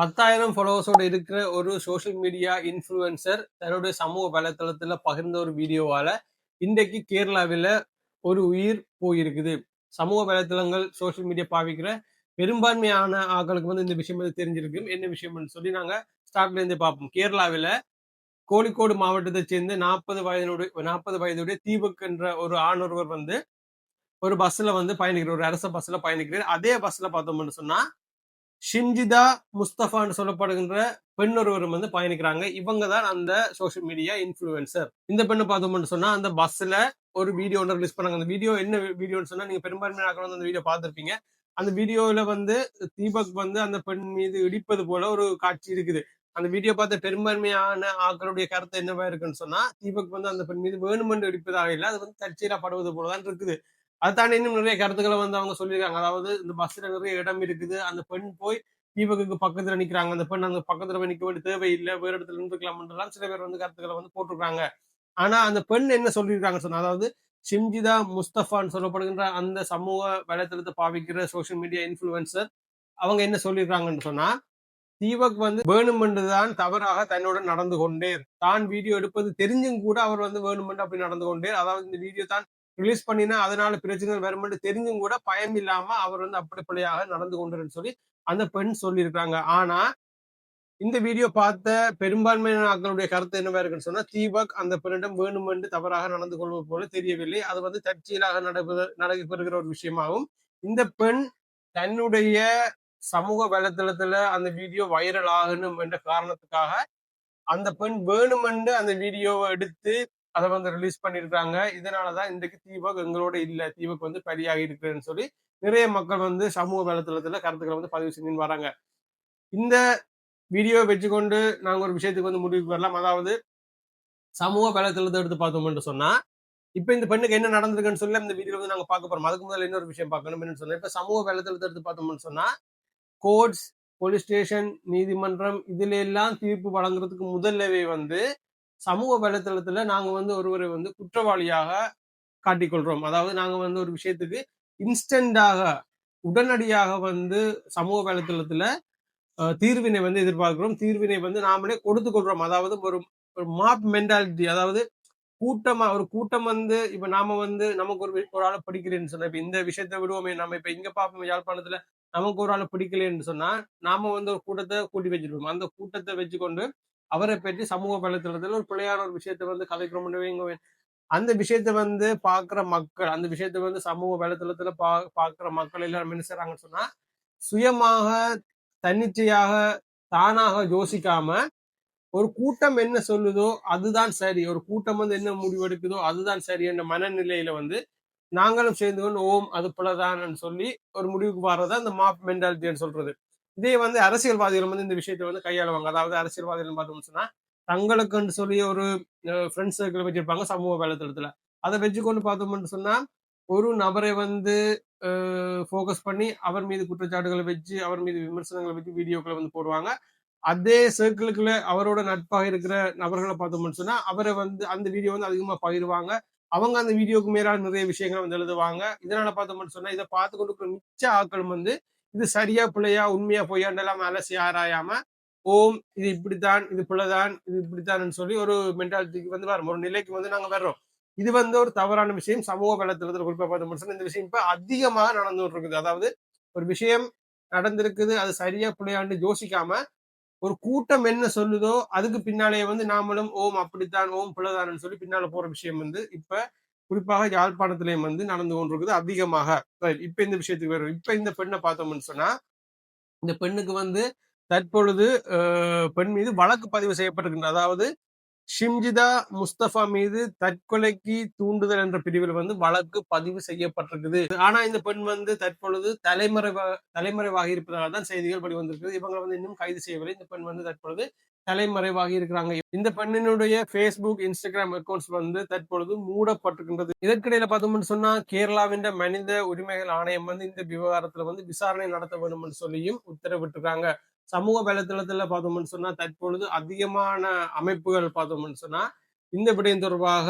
பத்தாயிரம் ஃபாலோவர்ஸோடு இருக்கிற ஒரு சோஷியல் மீடியா இன்ஃப்ளூயன்சர் தன்னுடைய சமூக வலைத்தளத்தில் பகிர்ந்த ஒரு வீடியோவால் இன்றைக்கு கேரளாவில் ஒரு உயிர் போயிருக்குது. சமூக வலைத்தளங்கள் சோஷியல் மீடியா பாவிக்கிற பெரும்பான்மையான ஆட்களுக்கு வந்து இந்த விஷயம் வந்து தெரிஞ்சிருக்கு என்ன விஷயம்னு சொல்லி நாங்கள் ஸ்டார்ட்ல இருந்து பார்ப்போம். கேரளாவில் கோழிக்கோடு மாவட்டத்தை சேர்ந்த நாற்பது வயதுடைய நாற்பது வயதுடைய தீபக் என்ற ஒரு ஆண் ஒருவர் வந்து ஒரு பஸ்ஸில் வந்து பயணிக்கிறார். ஒரு அரச பஸ்ஸில் பயணிக்கிறார். அதே பஸ்ஸில் பார்த்தோம்னு சொன்னால் ஷிம்ஜிதா முஸ்தபான்னு சொல்லப்படுகின்ற பெண் ஒருவர் வந்து பயணிக்கிறாங்க. இவங்க தான் அந்த சோஷியல் மீடியா இன்ஃபுளுசர் இந்த பெண்ணை பார்த்தோம்னு சொன்னா அந்த பஸ்ல ஒரு வீடியோ ஒன்று ரிலீஸ் பண்ணாங்க. அந்த வீடியோ என்ன வீடியோன்னு சொன்னா நீங்க பெரும்பான்மையாக வந்து அந்த வீடியோ பார்த்துருப்பீங்க. அந்த வீடியோல வந்து தீபக் வந்து அந்த பெண் மீது இடிப்பது போல ஒரு காட்சி இருக்குது. அந்த வீடியோ பார்த்த பெரும்பான்மையான ஆக்களுடைய கருத்து என்னவா இருக்குன்னு சொன்னா தீபக் வந்து அந்த பெண் மீது வேணுமென்று இடிப்பதாக இல்லை. அது வந்து தற்செயலா படுவது போலதான் இருக்குது. அதை தாண்டி இன்னும் நிறைய கருத்துக்களை வந்து அவங்க சொல்லியிருக்காங்க. அதாவது இந்த பஸ்ல நிறைய இடம் இருக்குது. அந்த பெண் போய் தீபகுக்கு பக்கத்துல நிக்கிறாங்க. அந்த பெண் அந்த பக்கத்துல போய் நிக்க வேண்டிய தேவையில்லை. வேற இடத்துல இருந்துக்கலாம்ன்றலாம் சில பேர் வந்து கருத்துக்களை வந்து போட்டிருக்காங்க. ஆனா அந்த பெண் என்ன சொல்லியிருக்காங்க சொன்னா அதாவது ஷிம்ஜிதா முஸ்தபான்னு சொல்லப்படுகின்ற அந்த சமூக வலைத்தளத்தை பாவிக்கிற சோசியல் மீடியா இன்ஃபுளுசர் அவங்க என்ன சொல்லியிருக்காங்கன்னு சொன்னா தீபக் வந்து வேணுமென்று தான் தவறாக தன்னோட நடந்து கொண்டேர். தான் வீடியோ எடுப்பது தெரிஞ்சும் கூட அவர் வந்து வேணுமென்று அப்படி நடந்து கொண்டேர். அதாவது இந்த வீடியோ தான் ரிலீஸ் பண்ணினா அதனால பிரச்சனைகள் வருமென்று தெரிஞ்சும் கூட பயம் இல்லாம அவர் வந்து அப்படிப்படியாக நடந்து கொண்டாருன்னு சொல்லி அந்த பெண் சொல்லியிருக்காங்க ஆனா இந்த வீடியோ பார்த்த பெரும்பான்மையான ஆக்களுடைய கருத்து என்னவா இருக்குன்னு சொன்னா தீபக் அந்த பெண்ணிடம் வேணுமென்று தவறாக நடந்து கொள்வது போல தெரியவில்லை. அது வந்து தற்செயலாக நடப்பது நடைபெறுகிற ஒரு விஷயமாகும். இந்த பெண் தன்னுடைய சமூக வலைத்தளத்துல அந்த வீடியோ வைரல் ஆகணும் என்ற காரணத்துக்காக அந்த பெண் வேணுமென்று அந்த வீடியோவை எடுத்து அதை வந்து ரிலீஸ் பண்ணியிருக்காங்க இதனாலதான் இன்றைக்கு தீபக் எங்களோட இல்ல. தீபக் வந்து பலியாகி இருக்கிறேன்னு சொல்லி நிறைய மக்கள் வந்து சமூக வலைத்தளத்துல கருத்துக்களை வந்து பதிவு செஞ்சுன்னு வராங்க. இந்த வீடியோ வச்சுக்கொண்டு நாங்கள் ஒரு விஷயத்துக்கு வந்து முடிவுக்கு வரலாம். அதாவது சமூக வலைத்தளத்தை எடுத்து பார்த்தோம்னு சொன்னா இப்போ இந்த பெண்ணுக்கு என்ன நடந்திருக்குன்னு சொல்லி இந்த வீடியோ வந்து நாங்கள் பார்க்க போறோம். அதுக்கு முதல்ல இன்னொரு விஷயம் பார்க்கணும். சொன்னா இப்போ சமூக வலைத்தளத்தை எடுத்து பார்த்தோம்னு சொன்னா கோர்ட்ஸ் போலீஸ் ஸ்டேஷன் நீதிமன்றம் இதுல எல்லாம் தீர்ப்பு வழங்குறதுக்கு முதல்லவே வந்து சமூக வலைத்தளத்துல நாங்க வந்து ஒருவரை வந்து குற்றவாளியாக காட்டிக்கொள்றோம். அதாவது நாங்க வந்து ஒரு விஷயத்துக்கு இன்ஸ்டன்டாக உடனடியாக வந்து சமூக வலைத்தளத்துல தீர்வினை வந்து எதிர்பார்க்கிறோம். தீர்வினை வந்து நாமளே கொடுத்து கொள்றோம். அதாவது ஒரு ஒரு மாப் மென்டாலிட்டி அதாவது கூட்டமா ஒரு கூட்டம் வந்து இப்ப நாம வந்து நமக்கு ஒரு ஒரு ஆளை பிடிக்கிறேன்னு சொன்னா இப்ப இந்த விஷயத்த விடுவோமே நம்ம இப்ப இங்க பார்ப்போம் யாழ்ப்பாணத்துல நமக்கு ஒரு ஆளை பிடிக்கலன்னு சொன்னா நாம வந்து ஒரு கூட்டத்தை கூட்டி வச்சிருப்போம். அந்த கூட்டத்தை வச்சுக்கொண்டு அவரை பற்றி சமூக வலைத்தளத்தில் ஒரு பிள்ளையான ஒரு விஷயத்த வந்து கதைக்கிறோம் அந்த விஷயத்த வந்து பாக்குற மக்கள் அந்த விஷயத்த வந்து சமூக வலைத்தளத்துல பா பாக்குற மக்கள் எல்லாரும் என்ன செய்றாங்கன்னு சொன்னா சுயமாக தன்னிச்சையாக தானாக யோசிக்காம ஒரு கூட்டம் என்ன சொல்லுதோ அதுதான் சரி. ஒரு கூட்டம் வந்து என்ன முடிவெடுக்குதோ அதுதான் சரி என்ற மனநிலையில வந்து நாங்களும் சேர்ந்து கொண்டு ஓம் அது போலதான் சொல்லி ஒரு முடிவுக்கு வர்றதா இந்த மாப் மென்டாலிட்டின்னு சொல்றது. இதே வந்து அரசியல்வாதிகள் வந்து இந்த விஷயத்தை வந்து கையாளுவாங்க. அதாவது அரசியல்வாதிகள் பார்த்தோம்னு சொன்னா தங்களுக்குன்னு சொல்லி ஒரு ஃப்ரெண்ட்ஸ் சர்க்கிள் வச்சிருப்பாங்க சமூக வேலைத்தளத்துல. அதை வச்சுக்கொண்டு பார்த்தோம்னு சொன்னா ஒரு நபரை வந்து ஃபோக்கஸ் பண்ணி அவர் மீது குற்றச்சாட்டுகளை வச்சு அவர் மீது விமர்சனங்களை வச்சு வீடியோக்களை வந்து போடுவாங்க. அதே சர்க்கிளுக்குள்ள அவரோட நட்பாக இருக்கிற நபர்களை பார்த்தோம்னு சொன்னா அவரை வந்து அந்த வீடியோ வந்து அதிகமா பகிர்வாங்க. அவங்க அந்த வீடியோக்கு மேலான நிறைய விஷயங்களை வந்து எழுதுவாங்க. இதனால பார்த்தோம்னு சொன்னா இதை பார்த்து கொண்டு மிச்ச ஆக்கள் வந்து இது சரியா பிள்ளையா உண்மையா பொய்யாண்டெல்லாம் அலசி ஆராயாம ஓம் இது இப்படித்தான் இது பிள்ளைதான் இது இப்படித்தான் சொல்லி ஒரு மென்டாலிட்டிக்கு வந்து வரோம். ஒரு நிலைக்கு வந்து நாங்க வர்றோம். இது வந்து ஒரு தவறான விஷயம். சமூக வலைத்தளத்தில் குறிப்பா பார்த்தோம்னு இந்த விஷயம் இப்ப அதிகமாக நடந்து இருக்குது அதாவது ஒரு விஷயம் நடந்திருக்குது அது சரியா பிள்ளையாண்டு யோசிக்காம ஒரு கூட்டம் என்ன சொல்லுதோ அதுக்கு பின்னாலேயே வந்து நாமளும் ஓம் அப்படித்தான் ஓம் பிள்ளைதான் சொல்லி பின்னால போற விஷயம் வந்து இப்ப குறிப்பாக யாழ்ப்பாணத்திலையும் வந்து நடந்து கொண்டிருக்குது அதிகமாக. இப்ப இந்த விஷயத்துக்கு வரும் இப்ப இந்த பெண்ணை பார்த்தோம்னு சொன்னா இந்த பெண்ணுக்கு வந்து தற்பொழுது பெண் மீது வழக்கு பதிவு செய்யப்பட்டிருக்கின்ற அதாவது ஷிம்ஜிதா முஸ்தபா மீது தற்கொலைக்கு தூண்டுதல் என்ற பிரிவில் வந்து வழக்கு பதிவு செய்யப்பட்டிருக்குது. ஆனா இந்த பெண் வந்து தற்பொழுது தலைமறைவாக தலைமறைவாக இருப்பதாக தான் செய்திகள் படி வந்திருக்குது. இவங்க வந்து இன்னும் கைது செய்யவில்லை. இந்த பெண் வந்து தற்பொழுது தலைமறைவாகி இருக்கிறாங்க. இந்த பெண்ணினுடைய பேஸ்புக் இன்ஸ்டாகிராம் அக்கௌண்ட்ஸ் வந்து தற்பொழுது மூடப்பட்டிருக்கின்றது. இதற்கிடையில பார்த்தோம்னு சொன்னா கேரளாவின் மனித உரிமைகள் ஆணையம் வந்து இந்த விவகாரத்துல வந்து விசாரணை நடத்த வேண்டும் என்று சொல்லியும் உத்தரவிட்டிருக்காங்க. சமூக வலைத்தளத்துல பார்த்தோம்னு சொன்னா தற்பொழுது அதிகமான அமைப்புகள் பார்த்தோம்னு சொன்னா இந்த விடயம் தொடர்பாக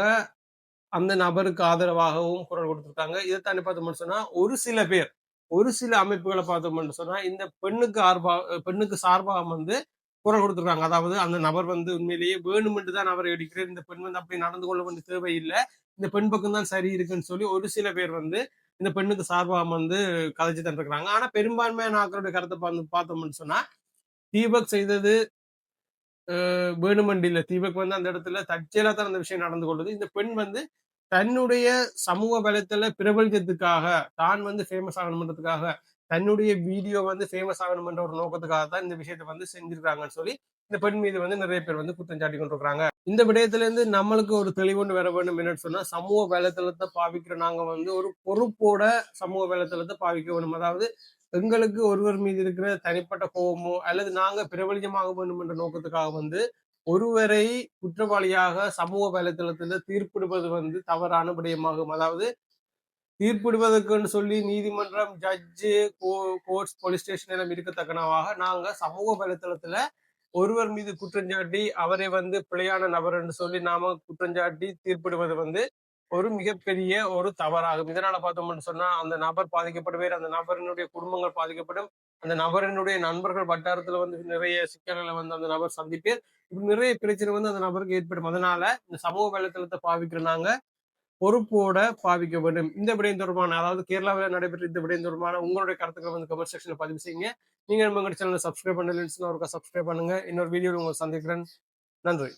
அந்த நபருக்கு ஆதரவாகவும் குரல் கொடுத்துருக்காங்க. இதை தாண்டி பார்த்தோம்னு சொன்னா ஒரு சில பேர் ஒரு சில அமைப்புகளை பார்த்தோம்னு சொன்னா இந்த பெண்ணுக்கு ஆர்பா பெண்ணுக்கு சார்பாக வந்து குரல் கொடுத்துருக்காங்க. அதாவது அந்த நபர் வந்து உண்மையிலேயே வேணுமென்று தான் அவரை எடுக்கிறேன் இந்த பெண் வந்து அப்படி நடந்து கொள்ள வேண்டிய தேவையில்லை. இந்த பெண் பக்கம் தான் சரி இருக்குன்னு சொல்லி ஒரு சில பேர் வந்து இந்த பெண்ணுக்கு சார்பாக வந்து கதைச்சு தந்துருக்குறாங்க. ஆனா பெரும்பான்மையான ஆக்களுடைய கருத்தை பார்த்து பார்த்தோம்னு சொன்னா தீபக் செய்தது வேணுமண்டியில் தீபக் வந்து அந்த இடத்துல தற்செயலாக தான் அந்த விஷயம் நடந்து கொள்ளுது இந்த பெண் வந்து தன்னுடைய சமூக வலைத்தள பிரபல்யத்துக்காக தான் வந்து ஃபேமஸ் ஆகணுன்றதுக்காக தன்னுடைய வீடியோ வந்து ஃபேமஸ் ஆகணும்ன்ற ஒரு நோக்கத்துக்காக தான் இந்த விஷயத்தை வந்து செஞ்சிருக்காங்கன்னு சொல்லி இந்த பெண் மீது வந்து நிறைய பேர் வந்து குற்றம் சாட்டி கொண்டிருக்காங்க இந்த விடயத்துல இருந்து நம்மளுக்கு ஒரு தெளிவுண்டு வர வேண்டும் என்னன்னு சொன்னா சமூக வேலைத்தளத்தை பாவிக்கிற நாங்க வந்து ஒரு பொறுப்போட சமூக வேலைத்தளத்தை பாவிக்க வேணும். அதாவது எங்களுக்கு ஒருவர் மீது இருக்கிற தனிப்பட்ட கோபமோ அல்லது நாங்க பிரபலியமாக வேண்டும் என்ற நோக்கத்துக்காக வந்து ஒருவரை குற்றவாளியாக சமூக வலைத்தளத்துல தீர்ப்பிடுவது வந்து தவறான விடயமாகும். அதாவது தீர்ப்பிடுவதற்குன்னு சொல்லி நீதிமன்றம் ஜட்ஜு கோர்ட்ஸ் போலீஸ் ஸ்டேஷன் எல்லாம் இருக்கத்தக்கனவாக நாங்க சமூக வலைத்தளத்துல ஒருவர் மீது குற்றஞ்சாட்டி அவரை வந்து பிழையான நபர் என்று சொல்லி நாம குற்றஞ்சாட்டி தீர்ப்பிடுவது வந்து ஒரு மிகப்பெரிய ஒரு தவறாகும். இதனால பார்த்தோம்னு சொன்னா அந்த நபர் பாதிக்கப்படுவார் அந்த நபரினுடைய குடும்பங்கள் பாதிக்கப்படும். அந்த நபரினுடைய நண்பர்கள் வட்டாரத்துல வந்து நிறைய சிக்கல்களை வந்து அந்த நபர் சந்திப்பேர். இப்படி நிறைய பிரச்சனை வந்து அந்த நபருக்கு ஏற்படும். அதனால இந்த சமூக வலைத்தளத்தை பாவிக்கிற நாங்க பொறுப்போட பாவிக்க வேண்டும். இந்த விடயம் தொடர்பான அதாவது கேரளாவில் நடைபெற்ற இந்த விடயம் தொடர்பான உங்களுடைய கருத்துக்களை வந்து கமெண்ட் செக்ஷன்ல பதிவு செய்யுங்க. நீங்க நம்ம சேனலை சப்ஸ்கிரைப் பண்ணலன்னு ஒருக்கா சப்ஸ்கிரைப் பண்ணுங்க. இன்னொரு வீடியோவில் உங்களை சந்திக்கிறேன். நன்றி.